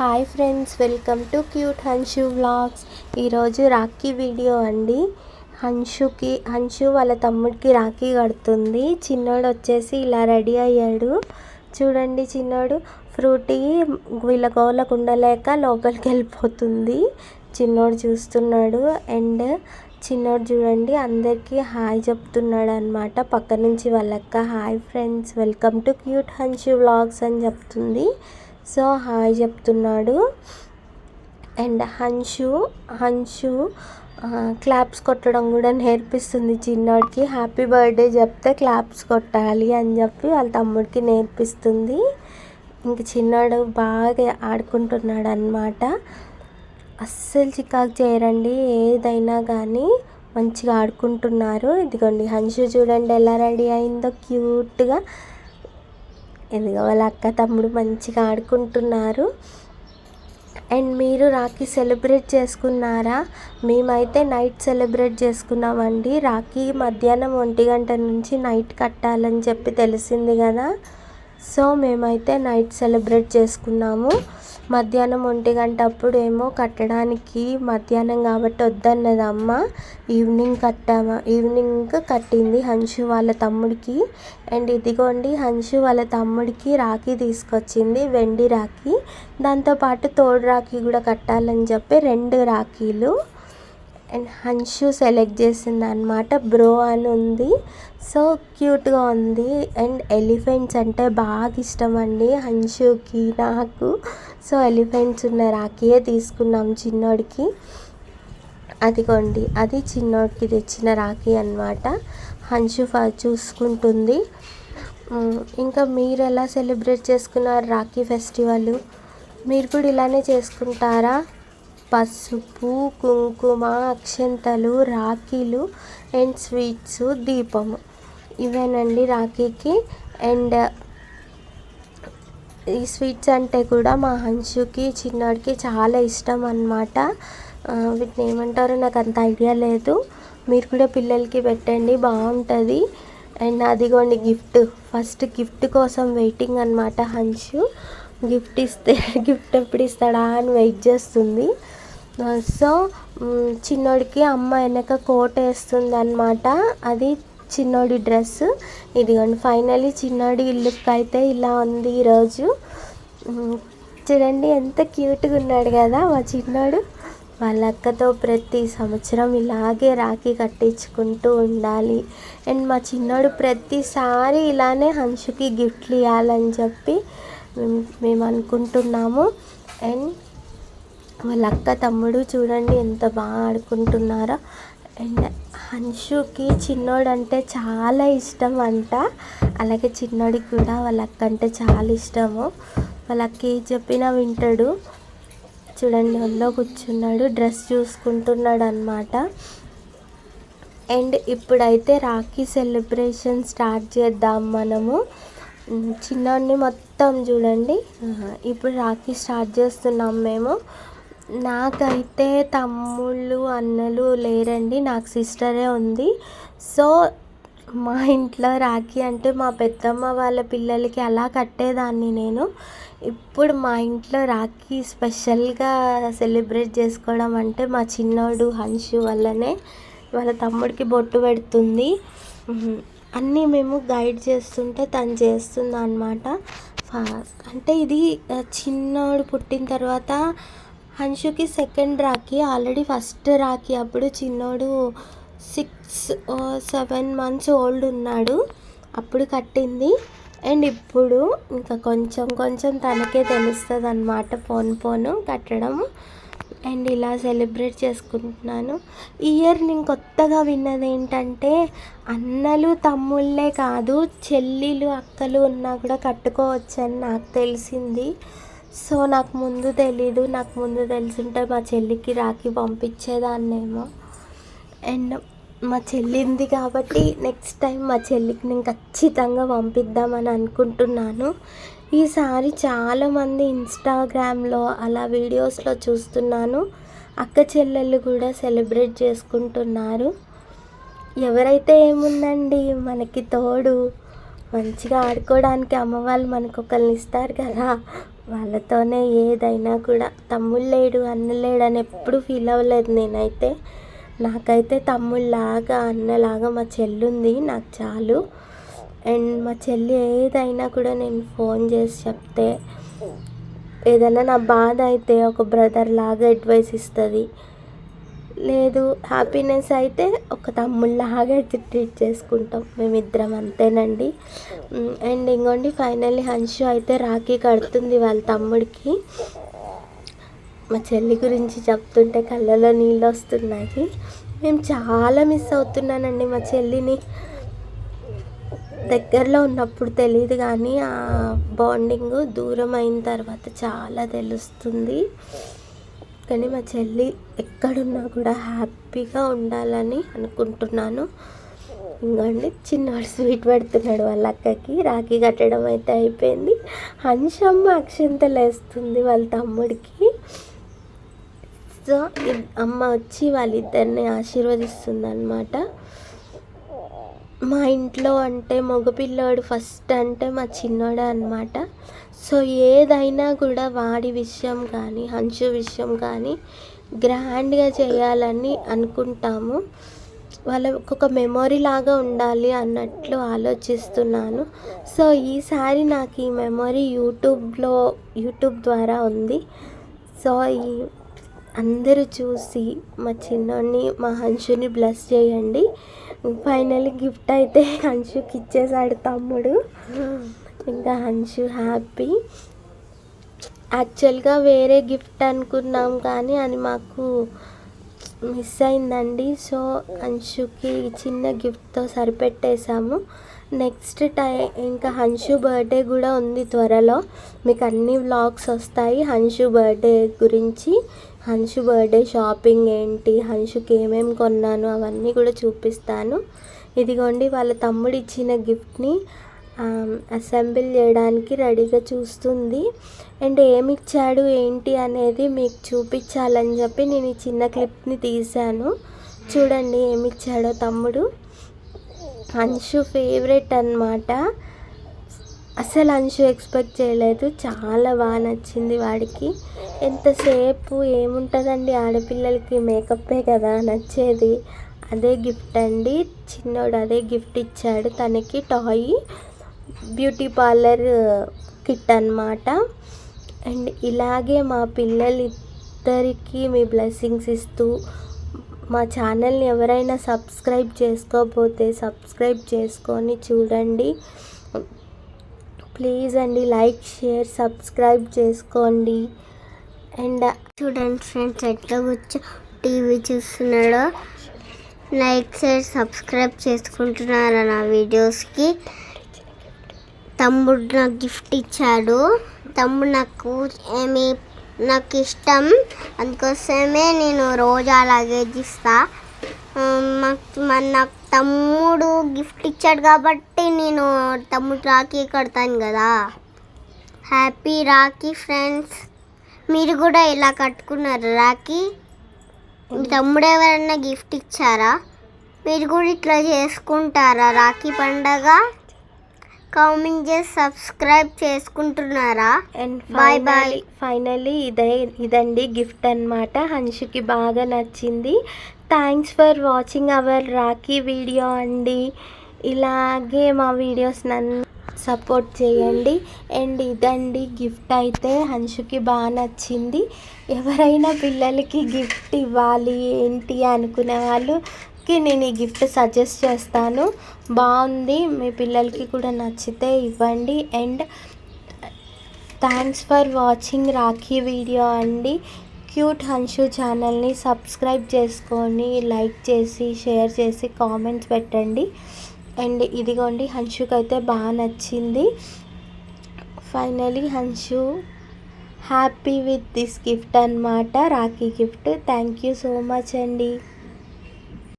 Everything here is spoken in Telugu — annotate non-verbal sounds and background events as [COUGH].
Hi friends welcome to cute Hanshu vlogs. ఈరోజు రాఖీ వీడియో అండి. హన్షుకి హన్షు వాళ్ళ తమ్ముడికి రాఖీ కడుతుంది. చిన్నోడు వచ్చేసి ఇలా రెడీ అయ్యాడు. చూడండి చిన్నోడు ఫ్రూటీ వీళ్ళ గోళ్ళకు ఉండలేక లోపలికి వెళ్ళిపోతుంది. చిన్నోడు చూస్తున్నాడు. అండ్ చిన్నోడు చూడండి అందరికీ హాయ్ చెప్తున్నాడు అనమాట పక్క నుంచి వాళ్ళక్క hi friends welcome to cute Hanshu vlogs అని చెప్తుంది. సో హాయ్ చెప్తున్నాడు. అండ్ హన్షు హన్షు క్లాప్స్ కొట్టడం కూడా నేర్పిస్తుంది చిన్నోడికి. హ్యాపీ బర్త్డే చెప్తే క్లాప్స్ కొట్టాలి అని చెప్పి వాళ్ళ తమ్ముడికి నేర్పిస్తుంది. ఇంక చిన్నోడు బాగా ఆడుకుంటున్నాడు అనమాట అస్సలు చికాకు చేయరండి ఏదైనా కానీ మంచిగా ఆడుకుంటున్నారు. ఇదిగోండి హన్షు చూడండి ఎలా రెడీ అయిందో క్యూట్గా ఇదిగో వాళ్ళ అక్క తమ్ముడు మంచిగా ఆడుకుంటున్నారు. అండ్ మీరు రాఖీ సెలబ్రేట్ చేసుకున్నారా? మేమైతే నైట్ సెలబ్రేట్ చేసుకున్నామండి. రాఖీ మధ్యాహ్నం ఒంటి గంట నుంచి నైట్ కట్టాలని చెప్పి తెలిసింది కదా. సో మేమైతే నైట్ సెలబ్రేట్ చేసుకున్నాము. మధ్యాహ్నం ఒంటి గంట అప్పుడు ఏమో కట్టడానికి మధ్యాహ్నం కాబట్టి వద్దన్నది అమ్మ. ఈవినింగ్ కట్టామా ఈవినింగ్ కట్టింది హంషు వాళ్ళ తమ్ముడికి. అండ్ ఇదిగోండి హంషు వాళ్ళ తమ్ముడికి రాఖీ తీసుకొచ్చింది వెండి రాఖీ. దాంతోపాటు తోడు రాఖీ కూడా కట్టాలని చెప్పి రెండు రాఖీలు. అండ్ హన్షు సెలెక్ట్ చేసింది అనమాట బ్రో అని ఉంది. సో క్యూట్గా ఉంది. అండ్ ఎలిఫెంట్స్ అంటే బాగా ఇష్టం అండి హన్షుకి నాకు. సో ఎలిఫెంట్స్ ఉన్న రాఖీయే తీసుకున్నాం చిన్నోడికి. అదిగోండి. అది చిన్నోడికి తెచ్చిన రాఖీ అనమాట హన్షు ఫా చూసుకుంటుంది. ఇంకా మీరు ఎలా సెలబ్రేట్ చేసుకున్నారు రాఖీ ఫెస్టివల్? మీరు కూడా ఇలానే చేసుకుంటారా? పసుపు కుంకుమ అక్షంతలు రాఖీలు అండ్ స్వీట్స్ దీపము. ఇవేనండి రాఖీకి. అండ్ ఈ స్వీట్స్ అంటే కూడా మా హంషుకి చిన్నోడికి చాలా ఇష్టం అనమాట వీటిని ఏమంటారో నాకు అంత ఐడియా లేదు. మీరు కూడా పిల్లలకి పెట్టండి బాగుంటుంది. అండ్ అదిగోండి గిఫ్ట్. ఫస్ట్ గిఫ్ట్ కోసం వెయిటింగ్ అనమాట హంషు గిఫ్ట్ ఇస్తే [LAUGHS] గిఫ్ట్ ఎప్పుడు ఇస్తాడా అని వెయిట్ చేస్తుంది. సో చిన్నోడికి అమ్మ వెనక కోట్ వేస్తుంది అనమాట అది చిన్నోడి డ్రెస్. ఇదిగోండి ఫైనలీ చిన్నోడి లుక్ అయితే ఇలా ఉంది ఈరోజు. చూడండి ఎంత క్యూట్గా ఉన్నాడు కదా మా చిన్నోడు. వాళ్ళ అక్కతో ప్రతి సంవత్సరం ఇలాగే రాఖీ కట్టించుకుంటూ ఉండాలి. అండ్ మా చిన్నోడు ప్రతిసారి ఇలానే హన్షుకి గిఫ్ట్లు ఇవ్వాలని చెప్పి మేము అనుకుంటున్నాము. అండ్ వాళ్ళ అక్క తమ్ముడు చూడండి ఎంత బాగా ఆడుకుంటున్నారో. అండ్ హన్షుకి చిన్నోడు అంటే చాలా ఇష్టం అంట అలాగే చిన్నోడికి కూడా వాళ్ళ అక్క అంటే చాలా ఇష్టము. వాళ్ళకి చెప్పినా వింటాడు. చూడండి ఒళ్ళో కూర్చున్నాడు డ్రెస్ చూసుకుంటున్నాడు అనమాట అండ్ ఇప్పుడైతే రాఖీ సెలబ్రేషన్ స్టార్ట్ చేద్దాం మనము. చిన్నోడిని మొత్తం చూడండి. ఇప్పుడు రాఖీ స్టార్ట్ చేస్తున్నాం మేము. నాకైతే తమ్ముళ్ళు అన్నలు లేరండి. నాకు సిస్టరే ఉంది. సో మా ఇంట్లో రాఖీ అంటే మా పెద్దమ్మ వాళ్ళ పిల్లలకి అలా కట్టేదాన్ని నేను. ఇప్పుడు మా ఇంట్లో రాఖీ స్పెషల్గా సెలబ్రేట్ చేసుకోవడం అంటే మా చిన్నోడు హన్షు వల్లనే వాళ్ళ తమ్ముడికి బొట్టు పెడుతుంది. అన్నీ మేము గైడ్ చేస్తుంటే తను చేస్తుంది అనమాట అంటే ఇది చిన్నోడు పుట్టిన తర్వాత హన్షుకి second Rakhi already first Rakhi. అప్పుడు చిన్నోడు సిక్స్ సెవెన్ మంత్స్ ఓల్డ్ ఉన్నాడు. అప్పుడు కట్టింది. అండ్ ఇప్పుడు ఇంకా కొంచెం కొంచెం తనకే తెలుస్తుంది అనమాట ఫోన్ ఫోను కట్టడం. అండ్ ఇలా సెలబ్రేట్ చేసుకుంటున్నాను. ఈ ఇయర్ నేను కొత్తగా విన్నది ఏంటంటే అన్నలు తమ్ముళ్ళే కాదు చెల్లిలు అక్కలు ఉన్నా కూడా కట్టుకోవచ్చని నాకు తెలిసింది. సో నాకు ముందు తెలీదు నాకు ముందు తెలుసుంటే మా చెల్లికి రాఖీ పంపించేదాన్నేమో. అండ్ మా చెల్లింది కాబట్టి నెక్స్ట్ టైం మా చెల్లికి నేను ఖచ్చితంగా పంపిద్దామని అనుకుంటున్నాను. ఈసారి చాలామంది ఇన్స్టాగ్రామ్లో అలా వీడియోస్లో చూస్తున్నాను. అక్క చెల్లెళ్ళు కూడా సెలబ్రేట్ చేసుకుంటున్నారు. ఎవరైతే ఏముందండి మనకి తోడు. మంచిగా ఆడుకోవడానికి అమ్మ వాళ్ళు మనకు ఒకరిని ఇస్తారు కదా. వాళ్ళతోనే ఏదైనా కూడా. తమ్ముడు లేడు అన్న లేడు అని ఎప్పుడు ఫీల్ అవ్వలేదు నేనైతే. నాకైతే తమ్ముళ్ళలాగా అన్నలాగా మా చెల్లి ఉంది నాకు చాలు. అండ్ మా చెల్లి ఏదైనా కూడా నేను ఫోన్ చేసి చెప్తే ఏదైనా నా బాధ అయితే ఒక బ్రదర్ లాగా అడ్వైస్ ఇస్తుంది. లేదు హ్యాపీనెస్ అయితే ఒక తమ్ముళ్ళలాగా ట్రీట్ చేసుకుంటాం. మేమిద్దరం అంతేనండి. అండ్ ఇంకోండి ఫైనల్లీ హన్షు అయితే రాఖీ కడుతుంది వాళ్ళ తమ్ముడికి. మా చెల్లి గురించి చెప్తుంటే కళ్ళలో నీళ్ళు వస్తున్నాయి. మేము చాలా మిస్ అవుతున్నానండి మా చెల్లిని. దగ్గరలో ఉన్నప్పుడు తెలియదు కానీ ఆ బాండింగ్ దూరం అయిన తర్వాత చాలా తెలుస్తుంది. కానీ మా చెల్లి ఎక్కడున్నా కూడా హ్యాపీగా ఉండాలని అనుకుంటున్నాను. ఇంకోండి చిన్నవాడు స్వీట్ పెడుతున్నాడు వాళ్ళ అక్కకి. రాఖీ కట్టడం అయితే అయిపోయింది. హంషమ్మ అక్షంతలు వేస్తుంది వాళ్ళ తమ్ముడికి. సో అమ్మ వచ్చి వాళ్ళిద్దరిని ఆశీర్వదిస్తుంది అనమాట మా ఇంట్లో అంటే మగపిల్లోడు ఫస్ట్ అంటే మా చిన్నోడే అనమాట సో ఏదైనా కూడా వాడి విషయం కానీ హంచు విషయం కానీ గ్రాండ్గా చేయాలని అనుకుంటాము. వాళ్ళ ఒక్కొక్క మెమొరీ లాగా ఉండాలి అన్నట్లు ఆలోచిస్తున్నాను. సో ఈసారి నాకు ఈ మెమొరీ యూట్యూబ్లో యూట్యూబ్ ద్వారా ఉంది. సో ఈ అందరూ చూసి మా చిన్నోడిని మా హంషుని బ్లెస్ చేయండి. ఫైనల్లీ గిఫ్ట్ అయితే హన్షుకి ఇచ్చేసాడు తమ్ముడు. ఇంకా హన్షు హ్యాపీ. యాక్చువల్గా వేరే గిఫ్ట్ అనుకున్నాం కానీ అది మాకు మిస్ అయిందండి. సో హన్షుకి చిన్న గిఫ్ట్తో సరిపెట్టేశాము. నెక్స్ట్ టై ఇంకా హన్షు బర్త్డే కూడా ఉంది త్వరలో. మీకు అన్ని వ్లాగ్స్ వస్తాయి హన్షు బర్త్డే గురించి. హన్షు బర్త్డే షాపింగ్ ఏంటి? హన్షుకి ఏమేమి కొన్నాను? అవన్నీ కూడా చూపిస్తాను. ఇదిగోండి వాళ్ళ తమ్ముడు ఇచ్చిన గిఫ్ట్ని అసెంబుల్ చేయడానికి రెడీగా చూస్తుంది. అండ్ ఏమి ఇచ్చాడు ఏంటి అనేది మీకు చూపించాలని చెప్పి నేను ఈ చిన్న క్లిప్ని తీశాను. చూడండి ఏమి ఇచ్చాడో తమ్ముడు. అంశు ఫేవరెట్ అనమాట అసలు అంశు ఎక్స్పెక్ట్ చేయలేదు. చాలా బాగా నచ్చింది వాడికి. ఎంతసేపు ఏముంటుందండి? ఆడపిల్లలకి మేకప్పే కదా నచ్చేది. అదే గిఫ్ట్ అండి. చిన్నోడు అదే గిఫ్ట్ ఇచ్చాడు. తనకి టాయ్ బ్యూటీ పార్లర్ కిట్ అనమాట అండ్ ఇలాగే మా పిల్లలిద్దరికి మీ బ్లెస్సింగ్స్ ఇస్తూ మా ఛానల్ని ఎవరైనా సబ్స్క్రైబ్ చేసుకోకపోతే సబ్స్క్రైబ్ చేసుకొని చూడండి. ప్లీజ్ అండి లైక్ షేర్ సబ్స్క్రైబ్ చేసుకోండి. అండ్ చూడండి ఫ్రెండ్స్ ఎట్లా కూర్చో టీవీ చూస్తున్నాడో. లైక్ షేర్ సబ్స్క్రైబ్ చేసుకుంటున్నారా నా వీడియోస్కి? తమ్ముడు నాకు గిఫ్ట్ ఇచ్చాడు. తమ్ముడు నాకు ఏమి నాకు ఇష్టం. అందుకోసమే నేను రోజు అలాగే ఇస్తా మన నాకు తమ్ముడు గిఫ్ట్ ఇచ్చాడు కాబట్టి నేను తమ్ముడు రాఖీ కడతాను కదా. హ్యాపీ రాఖీ ఫ్రెండ్స్ మీరు కూడా ఇలా కట్టుకున్నారు రాఖీ? మీ తమ్ముడు ఎవరైనా గిఫ్ట్ ఇచ్చారా? మీరు కూడా ఇట్లా చేసుకుంటారా రాఖీ పండగ? కామెంట్ చేసి సబ్స్క్రైబ్ చేసుకుంటున్నారా? And bye. బాయ్ ఫైనలీ ఇదే ఇదండి గిఫ్ట్ అన్నమాట. హన్షుకి బాగా నచ్చింది. Thanks for watching our Rakhi video అండి. ఇలాగే మా వీడియోస్ నన్ను సపోర్ట్ చేయండి. అండ్ ఇదండి గిఫ్ట్ అయితే హన్షుకి బాగా నచ్చింది. ఎవరైనా పిల్లలకి గిఫ్ట్ ఇవ్వాలి ఏంటి అనుకునే వాళ్ళకి నేను ఈ గిఫ్ట్ సజెస్ట్ చేస్తాను. బాగుంది మీ పిల్లలకి కూడా నచ్చితే ఇవ్వండి. And thanks for watching Rakhi video అండి. క్యూట్ హన్షు ఛానల్ని సబ్స్క్రైబ్ చేసుకొని లైక్ చేసి షేర్ చేసి కామెంట్స్ పెట్టండి. అండ్ ఇదిగోండి హన్షుకి అయితే బాగా నచ్చింది. Finally Hanshu happy with this gift అన్నమాట Rakhi gift. Thank you so much అండి.